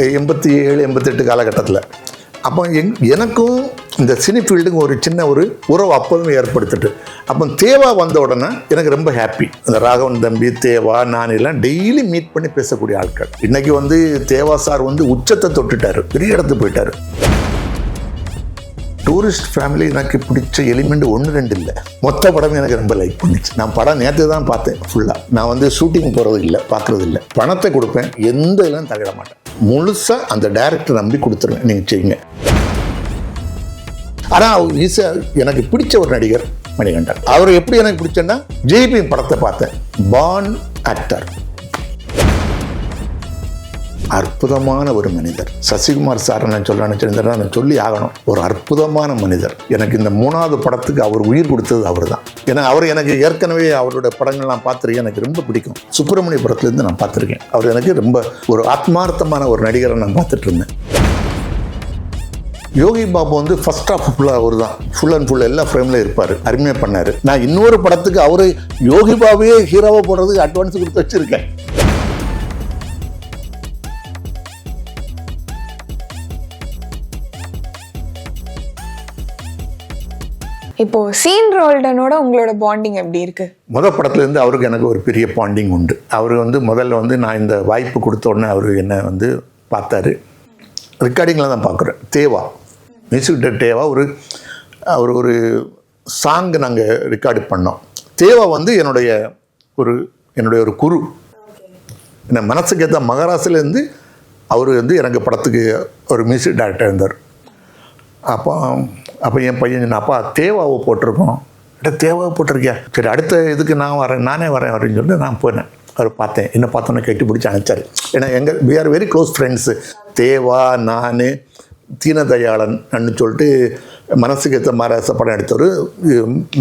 எண்பத்தி ஏழு எண்பத்தெட்டு காலகட்டத்தில். அப்போ எங் எனக்கும் இந்த சினி ஃபீல்டுக்கு ஒரு சின்ன ஒரு உறவு அப்போதும் ஏற்படுத்திட்டு. அப்போ தேவா வந்த உடனே எனக்கு ரொம்ப ஹாப்பி இந்த ராகவன் தம்பி தேவா நான் எல்லாம் டெய்லி மீட் பண்ணி பேசக்கூடிய ஆட்கள். இன்றைக்கி வந்து தேவா சார் வந்து உச்சத்தை தொட்டுட்டார். பெரிய இடத்துக்கு போயிட்டாரு. டூரிஸ்ட் ஃபேமிலி எனக்கு பிடிச்ச எலிமெண்ட் ஒன்று ரெண்டு இல்லை. மொத்த படம் எனக்கு ரொம்ப லைக் பண்ணிச்சு. நான் படம் நேற்று தான் பார்த்தேன் ஃபுல்லாக நான் வந்து ஷூட்டிங் போகிறது இல்லை பார்க்குறது இல்லை. பணத்தை கொடுப்பேன் எந்த இதெல்லாம் தகிட மாட்டேன். முழுசாக அந்த டேரக்டர் நம்பி கொடுத்துருவேன் நீங்கள் செய்யுங்க. ஆனால் இஸ் எனக்கு பிடிச்ச ஒரு நடிகர் மணிகண்டன். அவர் எப்படி எனக்கு பிடிச்சேன்னா ஜெய்பி படத்தை பார்த்தேன். பான் ஆக்டர் அற்புதமான ஒரு மனிதர். சசிகுமார் சார் நான் சொல்ல நினச்சிருந்தேன் நான் சொல்லி ஆகணும். ஒரு அற்புதமான மனிதர். எனக்கு இந்த மூணாவது படத்துக்கு அவர் உயிர் கொடுத்தது அவர் தான் ஏன்னா அவர் எனக்கு ஏற்கனவே அவரோட படங்கள் நான் பார்த்துருக்கேன். எனக்கு ரொம்ப பிடிக்கும். சுப்பிரமணிய படத்துலேருந்து நான் பார்த்துருக்கேன். அவர் எனக்கு ரொம்ப ஒரு ஆத்மார்த்தமான ஒரு நடிகரை நான் பார்த்துட்டு இருந்தேன் யோகி பாபு வந்து ஃபர்ஸ்ட் ஆஃப் ஃபுல்லாக அவர் தான் ஃபுல் அண்ட் ஃபுல் எல்லா ஃப்ரேமில் இருப்பார். அருமையாக பண்ணார். நான் இன்னொரு படத்துக்கு அவர் யோகி பாபுவே ஹீரோவை போடுறதுக்கு அட்வான்ஸ் கொடுத்து வச்சுருக்கேன். இப்போ சீன் ரோல்டனோட உங்களோட பாண்டிங் எப்படி இருக்கு? முத படத்துலேருந்து அவருக்கு எனக்கு ஒரு பெரிய பாண்டிங் உண்டு. அவர் வந்து முதல்ல வந்து நான் இந்த வாய்ப்பு கொடுத்த உடனே அவர் என்னை வந்து பார்த்தாரு. ரெக்கார்டிங்கில் தான் பார்க்குறேன். தேவா. மியூசிக் டைரக்டர் தேவா ஒரு அவர் ஒரு சாங் நாங்கள் ரெக்கார்டு பண்ணோம். தேவா வந்து என்னுடைய ஒரு என்னுடைய ஒரு குரு. என் மனசுக்கு ஏற்ற மகாராஷ்டிரலேருந்து அவர் வந்து எனக்கு படத்துக்கு ஒரு மியூசிக் டைரக்டர் இருந்தார். அப்போ அப்போ என் பையன் சொன்ன அப்பா தேவாவை போட்டிருக்கோம். இல்லை தேவாவை போட்டிருக்கியா? சரி அடுத்த இதுக்கு நான் வரேன் நானே வரேன் அப்படின்னு சொல்லிட்டு நான் போனேன். அவர் பார்த்தேன். என்ன பார்த்தோன்னே கட்டி பிடிச்சி அனுப்பிச்சார் ஏன்னா எங்கள் we are very close friends Deva நான் தீனதயாளன் அன்னு சொல்லிட்டு மனசுக்கு ஏற்ற மாதிரி படம் எடுத்தவர்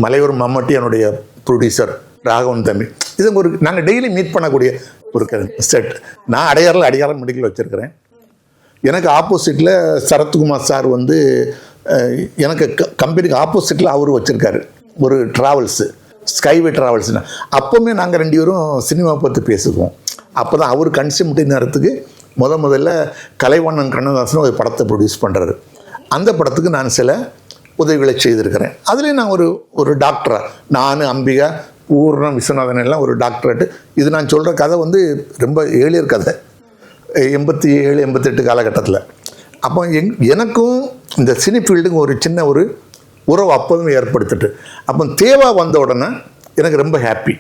மலையூர் மம்மட்டி என்னுடைய ப்ரொடியூசர் ராகவன் தம்பி. இது ஒரு நாங்கள் டெய்லி மீட் பண்ணக்கூடிய ஒரு செட் நான் அடையாளம் அடையாளம் மெடிக்கல் வச்சுருக்கிறேன். எனக்கு ஆப்போசிட்டில் சரத்குமார் சார் வந்து எனக்கு க- கம்பெனிக்கு ஆப்போசிட்டில் அவர் வச்சுருக்காரு. ஒரு ட்ராவல்ஸு ஸ்கைவே ட்ராவல்ஸ்னு அப்போவுமே நாங்கள் ரெண்டு பேரும் சினிமா பற்றி பேசுவோம் அப்போ தான் அவர் கன்சியூம்டி நேரத்துக்கு முத முதல்ல கலைவாணன் கண்ணதாசன் ஒரு படத்தை ப்ரொடியூஸ் பண்ணுறாரு அந்த படத்துக்கு நான் சில உதவிகளை செய்திருக்கிறேன். அதுலேயும் நான் ஒரு ஒரு டாக்டராக நான் அம்பிகா பூர்ணம் விஸ்வநாதன் எல்லாம் ஒரு டாக்டரேட்டு இது நான் சொல்கிற கதை வந்து ரொம்ப ஏழியர் கதை. எண்பத்தி ஏழு எண்பத்தெட்டு காலகட்டத்தில். அப்போ எங் எனக்கும் இந்த சினி ஃபீல்டுங்க ஒரு சின்ன ஒரு உறவு அப்போதும் ஏற்படுத்திட்டு. அப்போ தேவா வந்த உடனே எனக்கு ரொம்ப ஹாப்பி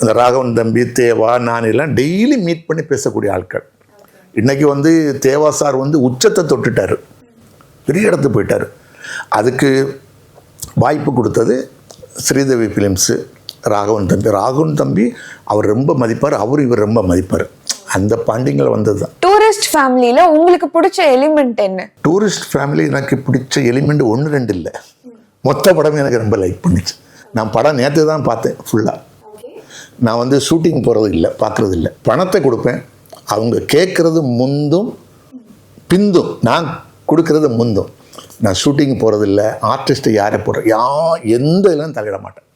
இந்த ராகவன் தம்பி தேவா நான் எல்லாம் டெய்லி மீட் பண்ணி பேசக்கூடிய ஆட்கள். இன்றைக்கி வந்து தேவா சார் வந்து உச்சத்தை தொட்டுட்டார். பெரிய இடத்துக்கு போயிட்டார். அதுக்கு வாய்ப்பு கொடுத்தது ஸ்ரீதேவி ஃபிலிம்ஸு ராகவன் தம்பி. ராகவன் தம்பி அவர் ரொம்ப மதிப்பார். அவர் இவர் ரொம்ப மதிப்பார். அந்த பாண்டிங்கில் வந்தது தான். டூரிஸ்ட் ஃபேமிலியில உங்களுக்கு பிடிச்ச எலிமெண்ட் என்ன? டூரிஸ்ட் ஃபேமிலி எனக்கு பிடிச்ச எலிமெண்ட் ஒன்று ரெண்டு இல்லை. மொத்த படம் எனக்கு ரொம்ப லைக் பண்ணிச்சு. நான் படம் நேற்று தான் பார்த்தேன் ஃபுல்லாக நான் வந்து ஷூட்டிங் போகிறது இல்லை பார்க்குறது இல்லை. பணத்தை கொடுப்பேன். அவங்க கேட்குறது முந்தும் பிந்தும். நான் கொடுக்கறது முந்தும். நான் ஷூட்டிங் போகிறது இல்லை ஆர்டிஸ்ட்டை யாரை போடுறேன் யா எந்த இதெல்லாம் தலையிட மாட்டேன்.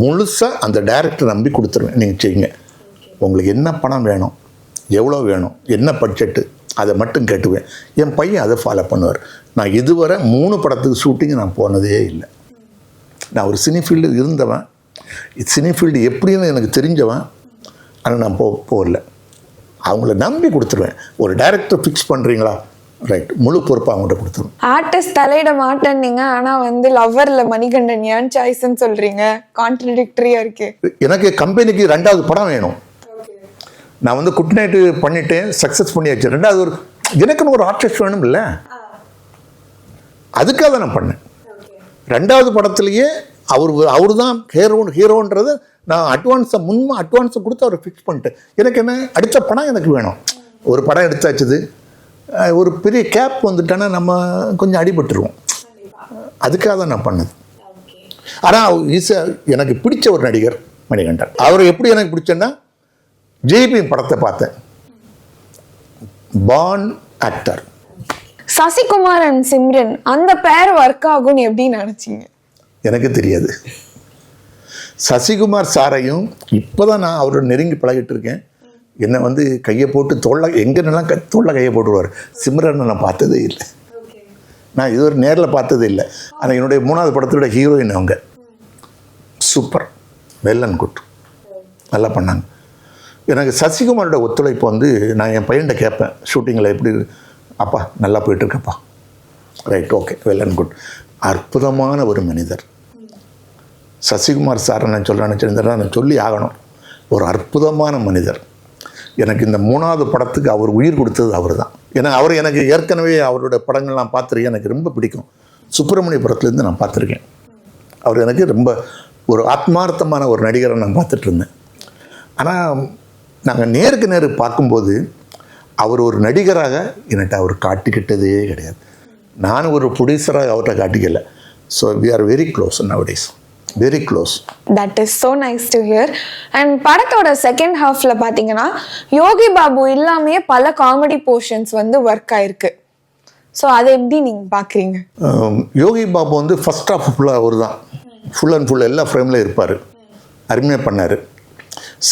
முழுசாக அந்த டைரக்டர் நம்பி கொடுத்துருவேன் நீங்கள் செய்யுங்க. உங்களுக்கு என்ன பணம் வேணும் எவ்வளோ வேணும் என்ன பட்ஜெட்டு அதை மட்டும் கேட்டுவேன் என் பையன் அதை ஃபாலோ பண்ணுவார். நான் இதுவரை மூணு படத்துக்கு ஷூட்டிங் நான் போனதே இல்லை. நான் ஒரு சினி ஃபீல்டு இருந்தவன். சினி ஃபீல்டு எப்படின்னு எனக்கு தெரிஞ்சவன். ஆனால் நான் போ போகல. அவங்கள நம்பி கொடுத்துருவேன். ஒரு டைரக்டர் ஃபிக்ஸ் பண்ணுறீங்களா ரைட் முழு பொறுப்பை அவங்கள்ட்ட கொடுத்துருவேன். ஆர்டிஸ்ட் தலையிட மாட்டேன்னீங்க. ஆனா வந்து லவ்வர்ல மணிகண்டன் ஏன் சாய்ஸ்ன்னு சொல்றீங்க? கான்ட்ரடிக்டரியா இருக்கு. எனக்கு கம்பெனிக்கு ரெண்டாவது படம் வேணும். நான் வந்து குட் நைட்டு பண்ணிட்டேன் சக்ஸஸ் பண்ணியாச்சு ரெண்டாவது ஒரு எனக்குன்னு ஒரு ஆர்டிஸ்ட் வேணும் இல்லை அதுக்காக தான் நான் பண்ணேன். ரெண்டாவது படத்துலேயே அவர் அவர் தான் ஹீரோ ஹீரோன்றது நான் அட்வான்ஸை முன் அட்வான்ஸை கொடுத்து அவரை ஃபிக்ஸ் பண்ணிட்டேன். எனக்கு என்ன அடுத்த படம் எனக்கு வேணும். ஒரு படம் எடுத்தாச்சுது. ஒரு பெரிய கேப் வந்துட்டேன்னா நம்ம கொஞ்சம் அடிபட்டுருவோம். அதுக்காக தான் நான் பண்ணது. ஆனால் ஈஸியாக எனக்கு பிடிச்ச ஒரு நடிகர் மணிகண்டன். அவர் எப்படி எனக்கு பிடிச்சேன்னா ஜெய்பி படத்தை பார்த்தேன். பான் ஆக்டர் சசிகுமார் அண்ட் சிம்ரன் அந்த பேர் ஒர்க் ஆகும்னு எப்படி நினைச்சீங்க? எனக்கு தெரியாது. சசிகுமார் சாரையும் இப்போ தான் நான் அவரோட நெருங்கி பழகிட்டு இருக்கேன். என்னை வந்து கையை போட்டு தோல்ல எங்கன்னெல்லாம் க தோல்ல கையை போட்டுருவார். சிம்ரனை நான் பார்த்ததே இல்லை. நான் இதுவரை நேரில் பார்த்ததே இல்லை. ஆனால் என்னுடைய மூணாவது படத்தோட ஹீரோயின் அவங்க. சூப்பர். Well and good. நல்லா பண்ணாங்க. எனக்கு சசிகுமாரோட ஒத்துழைப்பு வந்து நான் என் பையன்கிட்ட கேட்பேன் ஷூட்டிங்கில் எப்படி அப்பா நல்லா போயிட்டுருக்கப்பா. Right okay well and good அற்புதமான ஒரு மனிதர். சசிகுமார் சாரை நான் சொல்ல நினச்சிருந்தேன் நான் சொல்லி ஆகணும். ஒரு அற்புதமான மனிதர். எனக்கு இந்த மூணாவது படத்துக்கு அவர் உயிர் கொடுத்தது அவர் தான் ஏன்னா அவர் எனக்கு ஏற்கனவே அவரோட படங்கள் நான் பார்த்துருக்கேன். எனக்கு ரொம்ப பிடிக்கும். சுப்பிரமணியபுரத்துலேருந்து நான் பார்த்துருக்கேன். அவர் எனக்கு ரொம்ப ஒரு ஆத்மார்த்தமான ஒரு நடிகரை நான் பார்த்துட்டு இருந்தேன். ஆனால் நாங்கள் நேருக்கு நேரு பார்க்கும்போது அவர் ஒரு நடிகராக என்கிட்ட அவர் காட்டிக்கிட்டதே கிடையாது. நான் ஒரு ப்ரொடியூசராக அவர்கிட்ட காட்டிக்கல. So we are very close nowadays very close that is so nice to hear and படத்தோட செகண்ட் ஹாஃப்ல பார்த்தீங்கன்னா யோகி பாபு இல்லாமையே பல காமெடி போர்ஷன்ஸ் வந்து ஒர்க் ஆயிருக்கு. ஸோ அதை எப்படி நீங்கள் பார்க்குறீங்க யோகி பாபு வந்து ஃபஸ்ட் ஆஃப் ஃபுல்லாக அவர் தான் ஃபுல் அண்ட் ஃபுல் எல்லா ஃப்ரேம்லையும் இருப்பார். அருமையாக பண்ணார்.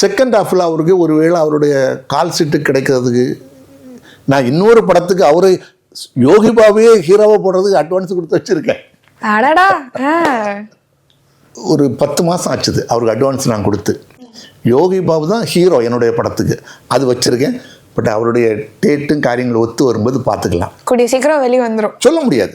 செகண்ட் ஹாஃபில் அவருக்கு ஒருவேளை அவருடைய கால் சீட்டு கிடைக்கிறதுக்கு நான் இன்னொரு படத்துக்கு அவரு யோகி பாபுவே ஹீரோவை போடுறதுக்கு அட்வான்ஸ் கொடுத்து வச்சுருக்கேன். ஒரு பத்து மாதம் ஆச்சுது அவருக்கு அட்வான்ஸ் நான் கொடுத்து. யோகி பாபு தான் ஹீரோ என்னுடைய படத்துக்கு. அது வச்சுருக்கேன். பட் அவருடைய டேட்டும் காரியங்கள் ஒத்து வரும்போது பார்த்துக்கலாம். கூடிய சீக்கிரம் வெளியே வந்துடும் சொல்ல முடியாது.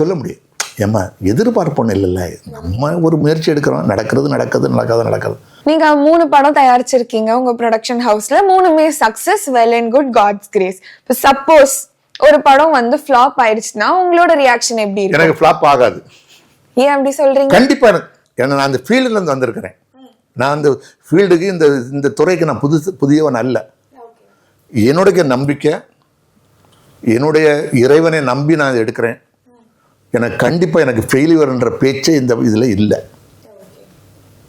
சொல்ல முடியாது. ஏம்மா எதிர்பார்ப்பொண்ணு இல்லைல்ல. நம்ம ஒரு முயற்சி எடுக்கிறோம். நடக்கிறது நடக்கிறது நடக்காது நடக்காது. நீங்க மூணு படம் தயாரிச்சிருக்கீங்க உங்க ப்ரொடக்ஷன் ஹவுஸ்ல மூணுமே success well and good God's grace இப்போ சப்போஸ் ஒரு படம் வந்து ஃப்ளாப் ஆயிடுச்சுன்னா உங்களோட ரியாக்ஷன் எப்படி இருக்கும்? எனக்கு ஃப்ளாப் ஆகாது. ஏன் அப்படி சொல்றீங்க? கண்டிப்பாக எனக்கு ஏன்னா நான் அந்த ஃபீல்டுலேருந்து வந்திருக்கிறேன். நான் அந்த ஃபீல்டுக்கு இந்த இந்த துறைக்கு நான் புதுசு புதியவன் அல்ல. என்னுடைய நம்பிக்கை என்னுடைய இறைவனை நம்பி நான் எடுக்கிறேன். எனக்கு கண்டிப்பாக எனக்கு ஃபெயிலியர்ன்ற பேச்சே இந்த இதில் இல்லை.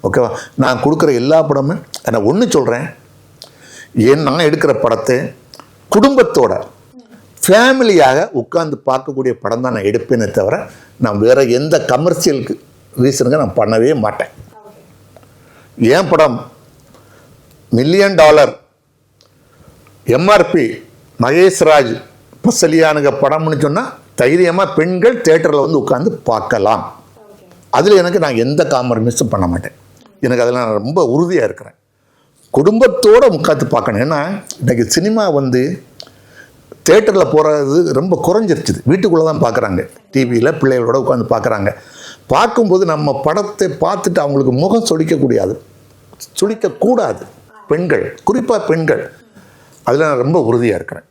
ஓகேவா? நான் கொடுக்குற எல்லா படமும் நான் ஒன்று சொல்கிறேன் ஏன் நான் எடுக்கிற படத்தை குடும்பத்தோட ஃபேமிலியாக உட்கார்ந்து பார்க்கக்கூடிய படம் தான் நான் எடுப்பேனே தவிர நான் வேற எந்த கமர்ஷியலுக்கு ரீசனுக்கு நான் பண்ணவே மாட்டேன். ஏன் படம்? மில்லியன் டாலர் எம்ஆர்பி மகேஷ்ராஜ் பசலியானுங்க படம்னு சொன்னால் தைரியமாக பெண்கள் தேட்டரில் வந்து உட்காந்து பார்க்கலாம். அதில் எனக்கு நான் எந்த காம்ப்ரமைஸும் பண்ண மாட்டேன். எனக்கு அதில் நான் ரொம்ப உறுதியாக இருக்கிறேன். குடும்பத்தோடு உட்காந்து பார்க்கணும். ஏன்னா இன்றைக்கி சினிமா வந்து தேட்டரில் போகிறது ரொம்ப குறைஞ்சிருச்சுது. வீட்டுக்குள்ளே தான் பார்க்குறாங்க. டிவியில் பிள்ளைகளோட உட்காந்து பார்க்குறாங்க. பார்க்கும்போது நம்ம படத்தை பார்த்துட்டு அவங்களுக்கு முகம் சொலிக்கக்கூடாது சுழிக்கக்கூடாது பெண்கள் குறிப்பாக பெண்கள். அதில் நான் ரொம்ப உறுதியாக இருக்கிறேன்.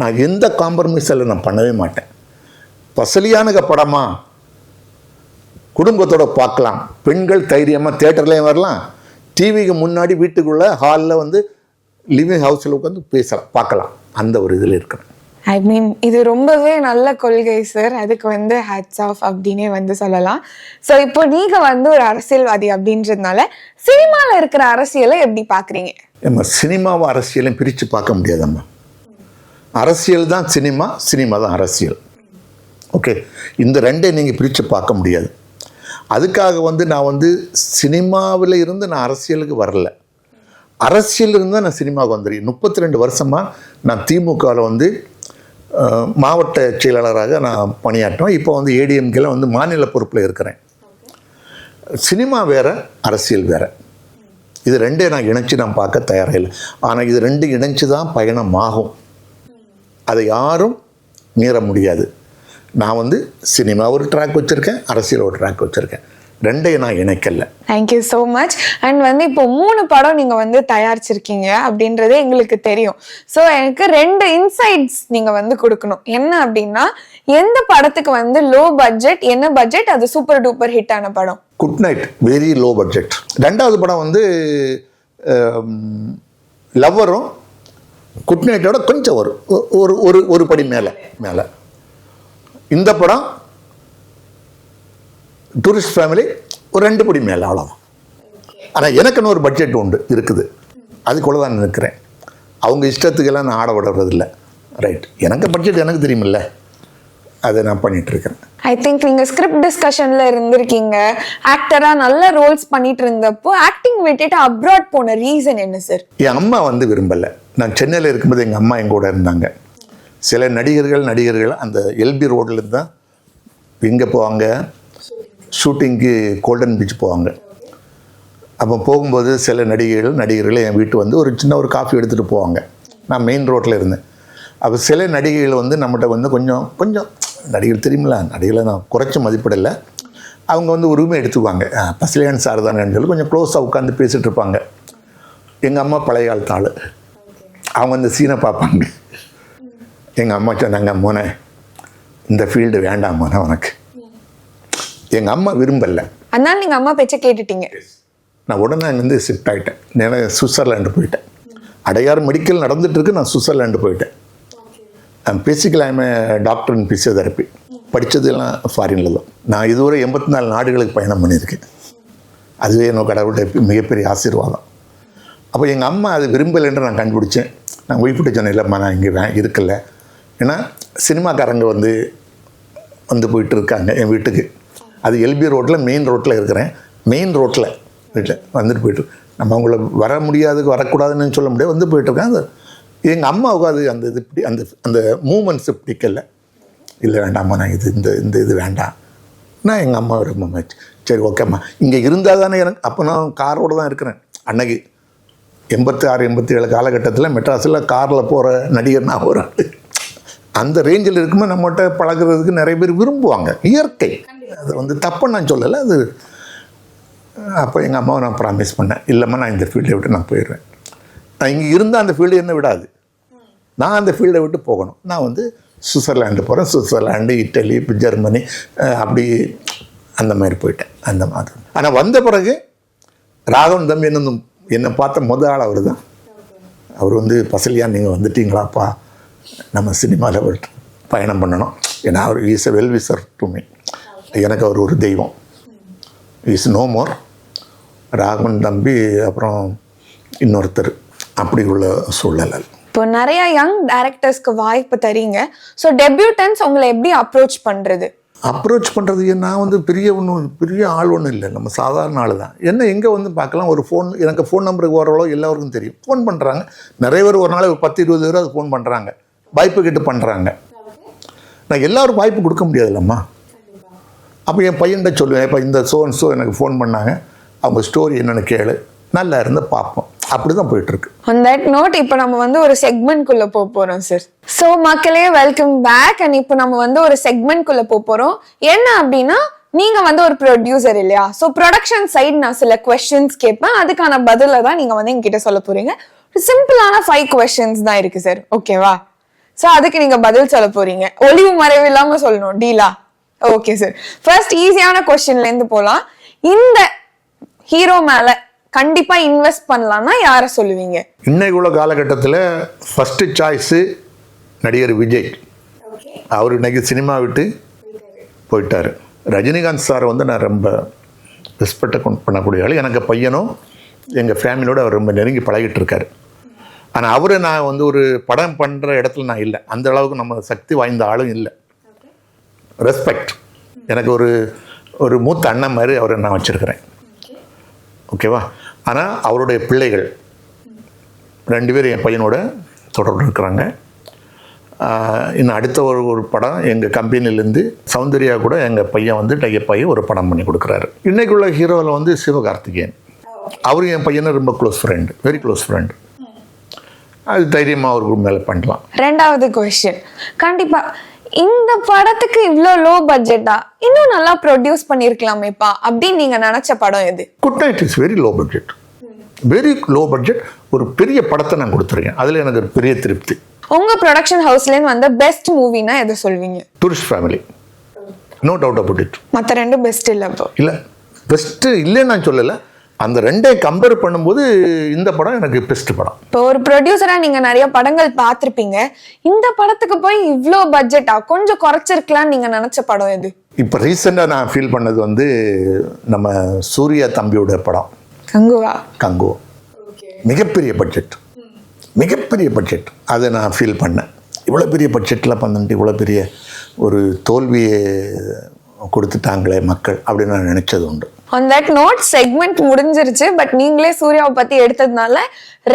நான் எந்த காம்ப்ரமைஸில் நான் பண்ணவே மாட்டேன். பசலியானுக படமா? குடும்பத்தோட பார்க்கலாம். பெண்கள் தைரியமாக தேட்டர்லேயும் வரலாம். டிவிக்கு முன்னாடி வீட்டுக்குள்ளே ஹாலில் வந்து லிவிங் ஹவுஸில் உட்காந்து பேசலாம் பார்க்கலாம். அந்த ஒரு இதில் இருக்கிறேன் ஐ மீன் இது ரொம்பவே நல்ல கொள்கை சார் அதுக்கு வந்து ஹேட்ஸ் ஆஃப் அப்படின்னே வந்து சொல்லலாம். ஸோ இப்போ நீங்க வந்து ஒரு அரசியல்வாதி அப்படின்றதுனால சினிமால இருக்கிற அரசியலை எப்படி பாக்குறீங்க நம்ம சினிமாவும் அரசியலையும் பிரித்து பார்க்க முடியாதம்மா. அரசியல் தான் சினிமா சினிமா தான் அரசியல். ஓகே இந்த ரெண்டை நீங்கள் பிரித்து பார்க்க முடியாது. அதுக்காக வந்து நான் வந்து சினிமாவில் இருந்து நான் அரசியலுக்கு வரல. அரசியல் இருந்து நான் சினிமாவுக்கு வந்துருக்கேன். முப்பத்தி ரெண்டு வருஷமாக நான் திமுகவில் வந்து மாவட்ட செயலாளராக நான் பணியாற்றோம் இப்போ வந்து ஏடிஎம்கேல வந்து மாநில பொறுப்பில் இருக்கிறேன். சினிமா வேறு அரசியல் வேறு. இது ரெண்டே நான் இணைச்சி நான் பார்க்க தயாராக இல்லை. ஆனால் இது ரெண்டு இணைச்சி தான் பயணம் ஆகும் அதை யாரும் மீற முடியாது. நான் வந்து சினிமா ஒரு ட்ராக் வச்சுருக்கேன் அரசியல் ஒரு ட்ராக் வச்சுருக்கேன். ரெண்டையும் நான் இணைக்கல. Thank you so much and வந்து இப்போ மூணு படம் நீங்க வந்து தயாரிச்சிருக்கீங்க அப்படின்றதே எங்களுக்கு தெரியும். ஸோ எனக்கு ரெண்டு இன்சைட்ஸ் நீங்க வந்து கொடுக்கணும். என்ன அப்படின்னா எந்த படத்துக்கு வந்து லோ பட்ஜெட் என்ன பட்ஜெட் அது சூப்பர் டூப்பர் ஹிட் ஆன படம்? Good night very low budget ரெண்டாவது படம் வந்து லவ்வரும் குட் நைட்டோட கொஞ்சம் ஒரு ஒரு ஒரு ஒரு படி மேலே மேலே. இந்த படம் டூரிஸ்ட் ஃபேமிலி ஒரு ரெண்டு படி மேலே அவ்வளோதான் ஆனால் எனக்குன்னு ஒரு பட்ஜெட் உண்டு இருக்குது. அதுக்குள்ளே தான் நிற்கிறேன். அவங்க இஷ்டத்துக்கெல்லாம் நான் ஆட விடுறதில்ல ரைட் எனக்கு பட்ஜெட் எனக்கு தெரியுமில்ல. அதை நான் பண்ணிட்டு இருக்கிறேன் ஐ திங்க் நீங்க ஸ்கிரிப்ட் டிஸ்கஷன்ல இருந்திருக்கீங்க. ஆக்டரா நல்ல ரோல்ஸ் பண்ணிட்டு இருந்தப்போ ஆக்டிங் விட்டுட்டு அப்ராட் போன ரீசன் என்ன சார் என் அம்மா வந்து விரும்பலை. நான் சென்னையில் இருக்கும்போது எங்கள் அம்மா என் கூட இருந்தாங்க. சில நடிகர்கள் நடிகர்கள் அந்த எல்பி ரோட்டில் தான் இங்கே போவாங்க. ஷூட்டிங்க்கு கோல்டன் பீச் போவாங்க. அப்போ போகும்போது சில நடிகைகள் நடிகர்கள் என் வீட்டு வந்து ஒரு சின்ன ஒரு காஃபி எடுத்துகிட்டு போவாங்க. நான் மெயின் ரோட்டில் இருந்தேன். அப்போ சில நடிகைகள் வந்து நம்மகிட்ட வந்து கொஞ்சம் கொஞ்சம் நடிகர் தெரியுமில்ல நடிகளை நான் குறைச்ச மதிப்பிடலை. அவங்க வந்து உரிமை எடுத்துக்குவாங்க. "ஆ, பசிலியான் சார் தானேன்னு சொல்லி கொஞ்சம் க்ளோஸாக உட்காந்து பேசிகிட்டு இருப்பாங்க. எங்கள் அம்மா பழைய காலத்தாள் அவங்க அந்த சீனை பார்ப்பாங்க. எங்கள் அம்மா சொன்னாங்க மோனே இந்த ஃபீல்டு வேண்டாம் மோனே உனக்கு. எங்கள் அம்மா விரும்பலை. அதனால நீங்க அம்மா பேச்ச கேட்டுட்டீங்க. நான் உடனே அங்கேருந்து ஷிஃப்ட் ஆகிட்டேன் நேராக சுவிட்சர்லாண்டு போயிட்டேன். அடையார் மெடிக்கல் நடந்துட்டு இருக்கு நான் சுவிட்சர்லாண்டு போயிட்டேன். Basically I'm a doctor in physiotherapy படித்ததெல்லாம் ஃபாரினில் தான். நான் இதுவரை எண்பத்தி நாலு நாடுகளுக்கு பயணம் பண்ணியிருக்கேன். அதுவே எனக்கு கடவுளுடைய மிகப்பெரிய ஆசீர்வாதம். அப்போ எங்கள் அம்மா அது விரும்பலைன்ற நான் கண்டுபிடிச்சேன். நான் ஒய்ஃபிட்ட சொன்னேன் இல்லைம்மா நான் இங்கே இருக்கல. ஏன்னா சினிமாக்காரங்க வந்து வந்து போயிட்டு இருக்காங்க என் வீட்டுக்கு. அது எல்பி ரோட்டில் மெயின் ரோட்டில் இருக்கிறேன். மெயின் ரோட்டில் வீட்டில் வந்துட்டு போயிட்டு நம்ம அவங்கள வர முடியாது வரக்கூடாதுன்னு சொல்ல முடியாது வந்து போயிட்டுருக்கேன். அது எங்கள் அம்மாவுக்கு அது அந்த இது இப்படி அந்த அந்த மூமெண்ட்ஸ் பிடிக்கல இல்லை வேண்டாம்மா நான் இது இந்த இந்த இது வேண்டாம். நான் எங்கள் அம்மா ரொம்ப சரி ஓகேம்மா இங்கே இருந்தால் தானே எனக்கு அப்போ நான் காரோடு தான் இருக்கிறேன். அன்னைக்கு எண்பத்தி ஆறு எண்பத்தி ஏழு காலகட்டத்தில் மெட்ராஸில் காரில் போகிற நடிகர் நான் ஒரு ஆள். அந்த ரேஞ்சில் இருக்கும்போது நம்மகிட்ட பழகுறதுக்கு நிறைய பேர் விரும்புவாங்க இயற்கை. அது வந்து தப்பை நான் சொல்லலை அது அப்போ எங்கள் அம்மாவை நான் ப்ராமிஸ் பண்ணேன். இல்லைம்மா நான் இந்த ஃபீல்டை விட்டு நான் போயிடுவேன். நான் இங்கே இருந்தால் அந்த ஃபீல்டு என்ன விடாது. நான் அந்த ஃபீல்டை விட்டு போகணும். நான் வந்து சுவிட்சர்லாண்டு போகிறேன் சுவிட்சர்லாண்டு இட்டலி இப்போ ஜெர்மனி அப்படி அந்த மாதிரி போயிட்டேன். அந்த மாதிரி. ஆனால் வந்த பிறகு ராகவன் தம்பி என்ன என்னை பார்த்த முதல் ஆள் அவர் தான் அவர் வந்து பசலியா நீங்கள் வந்துட்டீங்களாப்பா? நம்ம சினிமாவில் பயணம் பண்ணணும். ஏன்னா அவர் is a well wisher to me எனக்கு அவர் ஒரு தெய்வம். இஸ் நோ மோர் ராகவன் தம்பி அப்புறம் இன்னொருத்தர். அப்படி உள்ள சூழல் இப்போ நிறைய யங் டைரக்டர்ஸ்க்கு வாய்ப்பு தரீங்க. ஸோ டெபியூட்டன்ஸ் உங்களை எப்படி அப்ரோச் பண்றது? அப்ரோச் பண்ணுறது நான் வந்து பெரிய ஒன்றும் பெரிய ஆள் ஒன்றும் இல்லை. நம்ம சாதாரண ஆள் தான். என்ன எங்கே வந்து பார்க்கலாம் ஒரு ஃபோன் எனக்கு ஃபோன் நம்பருக்கு ஓரளவு எல்லாருக்கும் தெரியும். ஃபோன் பண்ணுறாங்க நிறைய பேர் ஒரு நாள் ஒரு பத்து இருபது பேர் அது ஃபோன் பண்ணுறாங்க வாய்ப்பு கேட்டு பண்ணுறாங்க நான் எல்லோரும் வாய்ப்பு கொடுக்க முடியாதுல்லம்மா. அப்போ என் பையன்கிட்ட சொல்லுவேன் இப்போ இந்த சோ ஸோ எனக்கு ஃபோன் பண்ணாங்க. அவங்க ஸ்டோரி என்னென்னு கேளு. நல்லா இருந்து பார்ப்போம். அப்படி தான் போயிட்டுருக்கு. ஆன் தட் நோட் இப்போ நம்ம வந்து ஒரு செக்மெண்ட்குள்ளே குள்ள போக போறோம் சார் ஸோ மக்களே வெல்கம் பேக் அண்ட் இப்போ நம்ம வந்து ஒரு செக்மெண்ட்குள்ளே குள்ள போக போறோம். என்ன அப்படின்னா நீங்க வந்து ஒரு ப்ரொடியூசர் இல்லையா? ஸோ ப்ரொடக்ஷன் சைடு நான் சில கொஸ்டின்ஸ் கேட்பேன். அதுக்கான பதில தான் நீங்க வந்து என்கிட்ட சொல்ல போறீங்க. சிம்பிளான ஃபைவ் கொஸ்டின்ஸ் தான் இருக்கு சார் ஓகேவா ஸோ அதுக்கு நீங்க பதில் சொல்ல போறீங்க. ஒளிவு மறைவு இல்லாம சொல்லணும். டீலா ஓகே சார் ஃபர்ஸ்ட் ஈஸியான கொஸ்டின்ல இருந்து போலாம். இந்த ஹீரோ மேல கண்டிப்பா இன்வெஸ்ட் பண்ணலாம்னா யாரை சொல்லுவீங்க? இன்னைக்கு உள்ள காலகட்டத்தில் ஃபஸ்ட்டு சாய்ஸு நடிகர் விஜய். அவர் இன்னைக்கு சினிமா விட்டு போயிட்டார். ரஜினிகாந்த் சார் வந்து நான் ரொம்ப ரெஸ்பெக்டை கொண்டு பண்ணக்கூடிய ஆள். எனக்கு பையனும் எங்கள் ஃபேமிலியோட அவர் ரொம்ப நெருங்கி பழகிட்டு இருக்காரு. ஆனால் அவரை நான் வந்து ஒரு படம் பண்ணுற இடத்துல நான் இல்லை. அந்த அளவுக்கு நம்ம சக்தி வாய்ந்த ஆளும் இல்லை. ரெஸ்பெக்ட் எனக்கு ஒரு ஒரு மூத்த அண்ணன் மாதிரி அவரை நான் வச்சுருக்கிறேன். ஓகேவா? ஆனால் அவருடைய பிள்ளைகள் ரெண்டு பேரும் என் பையனோட தொடர்பு இருக்கிறாங்க. இன்னும் அடுத்த ஒரு ஒரு படம் எங்கள் கம்பெனிலேருந்து சௌந்தர்யா கூட எங்கள் பையன் வந்து டையப் பையன் ஒரு படம் பண்ணி கொடுக்குறாரு. இன்றைக்குள்ள ஹீரோவில் வந்து சிவகார்த்திகேயன். அவரும் என் பையனை ரொம்ப close friend very close friend அது தைரியமாக அவருக்கு மேலே பண்ணலாம். ரெண்டாவது கொஸ்டின் கண்டிப்பா இந்த படத்துக்கு இவ்ளோ லோ பட்ஜெட்டா இன்னும் நல்லா ப்ரொடியூஸ் பண்ணிருக்கலாமேப்பா? அப்படின்னு நீங்க நினைச்ச படம் எது? Good night is very low budget very low budget ஒரு பெரிய படத்தை நான் கொடுத்துருக்கேன். அதில் எனக்கு ஒரு பெரிய திருப்தி. உங்க ப்ரொடக்ஷன் ஹவுஸ்ல இருந்து வந்த பெஸ்ட் மூவினா எதை சொல்வீங்க? Tourist family no doubt about it மத்த ரெண்டும் பெஸ்ட் இல்ல இல்லை பெஸ்ட்டு இல்லைன்னு நான் சொல்லலை. அந்த ரெண்டை கம்பேர் பண்ணும்போது இந்த படம் எனக்கு பெஸ்ட் படம். இப்போ ஒரு ப்ரொடியூசரா நீங்க நிறைய படங்கள் பார்த்திருப்பீங்க. இந்த படத்துக்கு போய் இவ்ளோ பட்ஜெட்டா கொஞ்சம் குறைச்சிருக்கலாம் நீங்க நினைச்ச படம் எது? இப்போ ரீசெண்டாக நான் ஃபீல் பண்ணது வந்து நம்ம சூர்யா தம்பியோட படம். கங்குவா. கங்கோ மிகப்பெரிய பட்ஜெட் மிகப்பெரிய பட்ஜெட் அதை நான் ஃபீல் பண்ணேன். இவ்வளோ பெரிய பட்ஜெட்டில் பண்ணிட்டு இவ்வளோ பெரிய ஒரு தோல்வியை கொடுத்துட்டாங்களே மக்கள் அப்படின்னு நான் நினைச்சது உண்டு. ஆன் தட் நோட் செக்மெண்ட் முடிஞ்சிருச்சு பட் நீங்களே சூர்யாவை பத்தி எடுத்ததுனால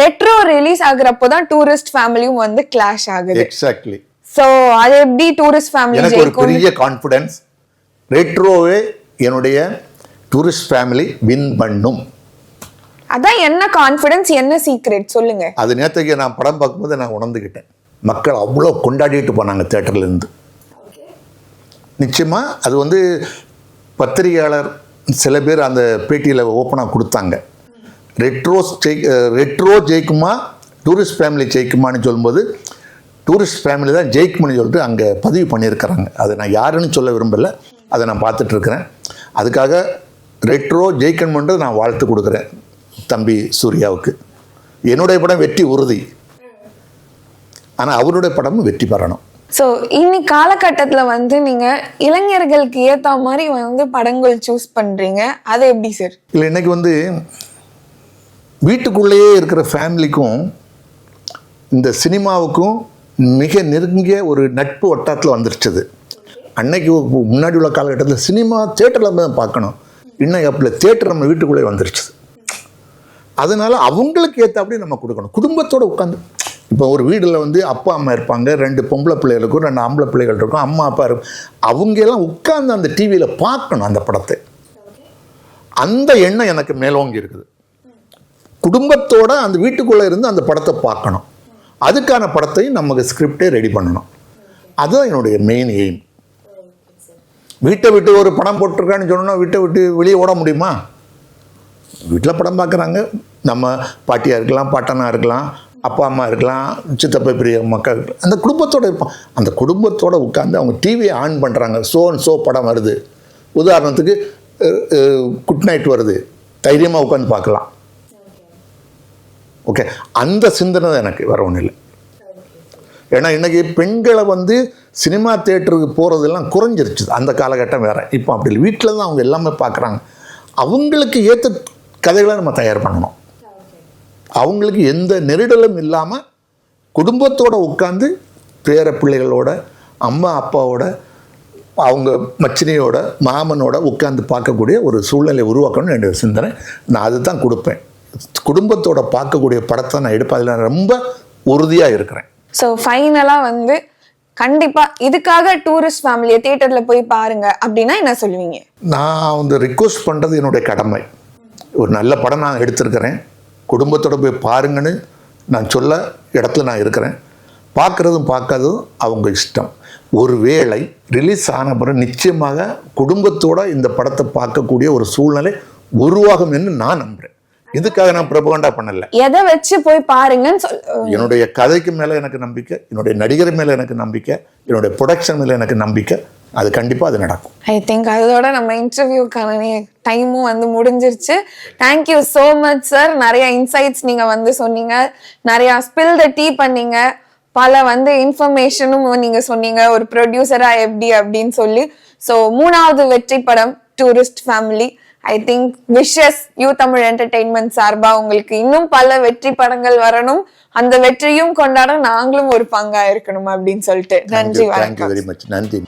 ரெட்ரோ ரிலீஸ் ஆகுறப்போ தான் டூரிஸ்ட் ஃபேமிலியும் வந்து கிளாஷ் ஆகுது. எக்ஸாக்ட்லி சோ அது எப்படி டூரிஸ்ட் ஃபேமிலி எனக்கு ஒரு பெரிய கான்ஃபிடன்ஸ் ரெட்ரோவே என்னுடைய டூரிஸ்ட் ஃபேமிலி வின் பண்ணும். அதான் என்ன கான்ஃபிடன்ஸ் என்ன சீக்ரெட் சொல்லுங்க. அது நேற்றுக்கு நான் படம் பார்க்கும்போது நான் உணர்ந்துக்கிட்டேன் மக்கள் அவ்வளோ கொண்டாடிட்டு போனாங்க தேட்டர்ல இருந்து. நிச்சயமாக அது வந்து பத்திரிகையாளர் சில பேர் அந்த பேட்டியில் ஓப்பனாக கொடுத்தாங்க. ரெட்ரோஸ் ஜெய் ரெட்ரோ ஜெயிக்குமா? டூரிஸ்ட் ஃபேமிலி ஜெயிக்குமான்னு சொல்லும்போது டூரிஸ்ட் ஃபேமிலி தான் ஜெயிக்கும்னு சொல்லிட்டு அங்கே பதிவு பண்ணியிருக்கிறாங்க. அதை நான் யாருன்னு சொல்ல விரும்பலை. அதை நான் பார்த்துட்ருக்குறேன். அதுக்காக ரெட்ரோ ஜெயிக்கணுன்றது நான் வாழ்த்து கொடுக்குறேன் தம்பி சூர்யாவுக்கு. என்னுடைய படம் வெற்றி உறுதி. ஆனால் அவருடைய படமும் வெற்றி பெறணும். ஸோ இன்னி காலகட்டத்தில் வந்து நீங்கள் இளைஞர்களுக்கு ஏற்ற மாதிரி வந்து படங்கள் சூஸ் பண்ணுறீங்க அது எப்படி சார் இல்லை இன்னைக்கு வந்து வீட்டுக்குள்ளேயே இருக்கிற ஃபேமிலிக்கும் இந்த சினிமாவுக்கும் மிக நெருங்கிய ஒரு நட்பு வட்டாரத்தில் வந்துருச்சுது. அன்னைக்கு முன்னாடி உள்ள காலகட்டத்தில் சினிமா தேட்டரில் தான் பார்க்கணும். இன்னும் அப்படி தேட்டர் நம்ம வீட்டுக்குள்ளே வந்துருச்சு அதனால் அவங்களுக்கு ஏற்றாப்படி நம்ம கொடுக்கணும். குடும்பத்தோடு உட்காந்து. இப்போ ஒரு வீடில் வந்து அப்பா அம்மா இருப்பாங்க. ரெண்டு பொம்பளை பிள்ளைகளுக்கும் ரெண்டு ஆம்பளை பிள்ளைகள் இருக்கும் அம்மா அப்பா இருக்கும் அவங்க எல்லாம் உட்கார்ந்து அந்த டிவியில் பார்க்கணும் அந்த படத்தை. அந்த எண்ணம் எனக்கு மேலோங்கி இருக்குது. குடும்பத்தோட அந்த வீட்டுக்குள்ளே இருந்து அந்த படத்தை பார்க்கணும். அதுக்கான படத்தையும் நமக்கு ஸ்கிரிப்டே ரெடி பண்ணணும். அதுதான் என்னுடைய மெயின் எய்ம் வீட்டை விட்டு ஒரு படம் போட்டிருக்கான்னு சொன்னோன்னா வீட்டை விட்டு வெளியே ஓட முடியுமா? வீட்டில் படம் பார்க்குறாங்க. நம்ம பாட்டியாக இருக்கலாம் பாட்டனாக இருக்கலாம். அப்பா அம்மா இருக்கலாம் சித்தப்பா பெரிய மக்கள் இருக்கலாம். அந்த குடும்பத்தோடு இருப்பான் அந்த குடும்பத்தோடு உட்காந்து அவங்க டிவியை ஆன் பண்ணுறாங்க ஷோ அண்ட் ஷோ படம் வருது. உதாரணத்துக்கு குட் நைட் வருது. தைரியமாக உட்காந்து பார்க்கலாம். ஓகே அந்த சிந்தனை தான் எனக்கு. வர ஒன்றும் இல்லை. ஏன்னா இன்றைக்கி பெண்களை வந்து சினிமா தேட்டருக்கு போகிறதெல்லாம் குறைஞ்சிருச்சு. அந்த காலகட்டம் வேறு. இப்போ அப்படி இல்லை. வீட்டில் தான் அவங்க எல்லாமே பார்க்குறாங்க. அவங்களுக்கு ஏற்ற கதைகளை நம்ம தயார் பண்ணணும். அவங்களுக்கு எந்த நெருடலும் இல்லாமல் குடும்பத்தோட உட்காந்து பேர பிள்ளைகளோட அம்மா அப்பாவோட அவங்க மச்சினியோட மாமனோட உட்காந்து பார்க்கக்கூடிய ஒரு சூழ்நிலை உருவாக்கணும்னு என்னுடைய சிந்தனை. நான் அதுதான் கொடுப்பேன். குடும்பத்தோட பார்க்கக்கூடிய படத்தை நான் எடுப்பேன். அதில் நான் ரொம்ப உறுதியாக இருக்கிறேன். சோ ஃபைனலா வந்து கண்டிப்பா இதுக்காக டூரிஸ்ட் ஃபேமிலியை தியேட்டர்ல போய் பாருங்க அப்படின்னா என்ன சொல்லுவீங்க? நான் வந்து ரிக்வஸ்ட் பண்ணுறது என்னுடைய கடமை. ஒரு நல்ல படம் நான் எடுத்திருக்கிறேன். குடும்பத்தோட போய் பாருங்கன்னு நான் சொல்ல இடத்துல நான் இருக்கிறேன். பார்க்குறதும் பார்க்காததும் அவங்க இஷ்டம். ஒருவேளை ரிலீஸ் ஆன பிறகு நிச்சயமாக குடும்பத்தோடு இந்த படத்தை பார்க்கக்கூடிய ஒரு சூழ்நிலை உருவாகும் என்று நான் நம்புகிறேன் இதுக்காக நான் பிரபகண்டா பண்ணல? எதை வச்சு போய் பாருங்கன்னு சொல் என்னுடைய கதைக்கு மேலே எனக்கு நம்பிக்கை என்னுடைய நடிகர் மேலே எனக்கு நம்பிக்கை என்னுடைய ப்ரொடக்ஷன் மேலே எனக்கு நம்பிக்கை அது கண்டிப்பாக அது நடக்கும். ஐ திங்க் அதோட நம்ம இன்டர்வியூக்கான டைமும் வந்து முடிஞ்சிருச்சு. Thank you so much sir நிறைய இன்சைட்ஸ் நீங்க வந்து சொன்னீங்க. நிறைய ஸ்பில் த டீ பண்ணீங்க. பல வந்து இன்ஃபர்மேஷனும் நீங்க சொன்னீங்க. ஒரு ப்ரொடியூசரா எப்படி அப்படின்னு சொல்லி. ஸோ மூணாவது வெற்றி படம் tourist family I think wishes you Tamil entertainment சார்பா உங்களுக்கு இன்னும் பல வெற்றி படங்கள் வரணும். அந்த வெற்றியும் கொண்டாட நாங்களும் ஒரு பங்கா இருக்கணும் அப்படின்னு சொல்லிட்டு. நன்றி வணக்கம். நன்றி.